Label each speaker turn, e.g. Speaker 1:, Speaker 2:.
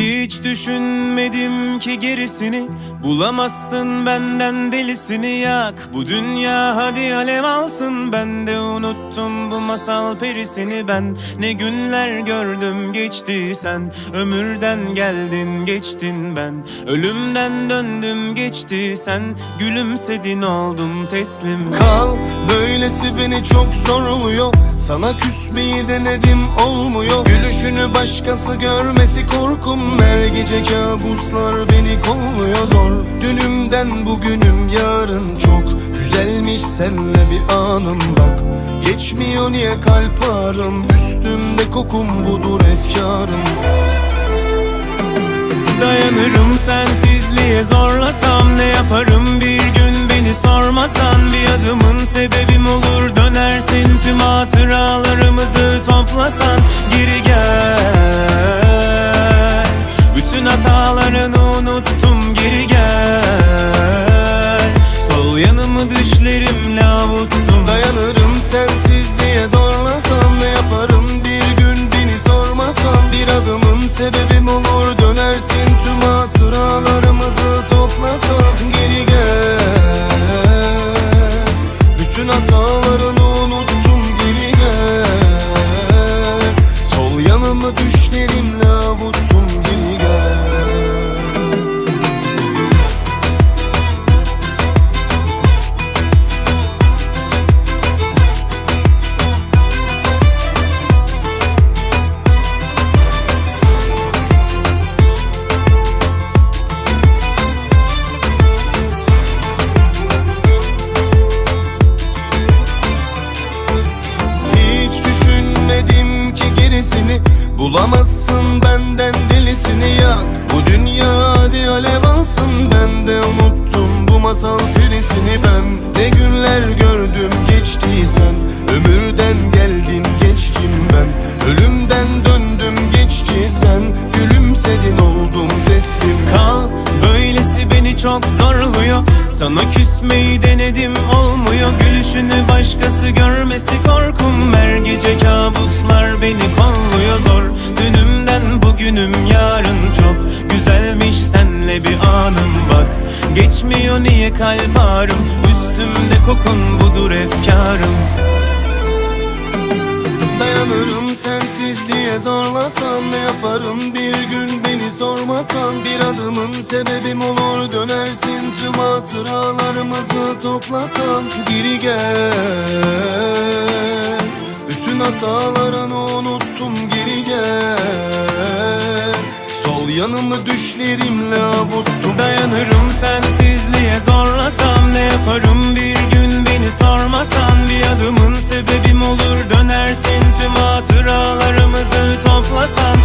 Speaker 1: You Hiç düşünmedim ki gerisini. Bulamazsın benden delisini yak Bu dünya hadi alev alsın. Ben de unuttum bu masal perisini. Ben Ne günler gördüm geçti sen. Ömürden geldin geçtin ben. Ölümden döndüm geçti sen. Gülümsedin oldum teslim.
Speaker 2: Kal böylesi beni çok zorluyor. Sana küsmeyi denedim olmuyor. Gülüşünü başkası görmesi korkum Her gece kabuslar beni kolluyor zor. Dünümden bugünüm yarın çok. Güzelmiş senle bir anım bak. Geçmiyor niye kalp ağrım? Üstümde kokum budur efkarım.
Speaker 1: Dayanırım sensizliğe zorlasam Ne yaparım? Bir gün beni sormasan Bir adımın sebebim olur. Dönersin Tüm hatıralarımızı toplasan. Geri gel
Speaker 2: gerisini Bulamazsın benden delisini yak. Bu dünya hadi alev alsın. Ben de unuttum bu masal perisini ben. Ne günler gördüm geçtiysen Ömürden geldin geçtim ben. Ölümden döndüm geçtiysen Gülümsedin oldum teslim
Speaker 1: Kal böylesi beni çok zorluyor. Sana küsmeyi denedim olmuyor. Gülüşünü başkası görmesi korkum. Her gece kabuslar beni Geçmiyor niye kalp ağrım? Üstümde kokun budur efkarım.
Speaker 2: Dayanırım sensizliğe zorlasam Ne yaparım? Bir gün beni sormasan Bir adımın sebebim olur. Dönersin Tüm hatıralarımızı toplasan Geri gel. Bütün hatalarını unuttum geri gel Yanımı düşlerimle avuttum.
Speaker 1: Dayanırım sensizliğe zorlasam ne yaparım? Bir gün beni sormasan Bir adımın sebebim olur. Dönersin tüm hatıralarımızı toplasan.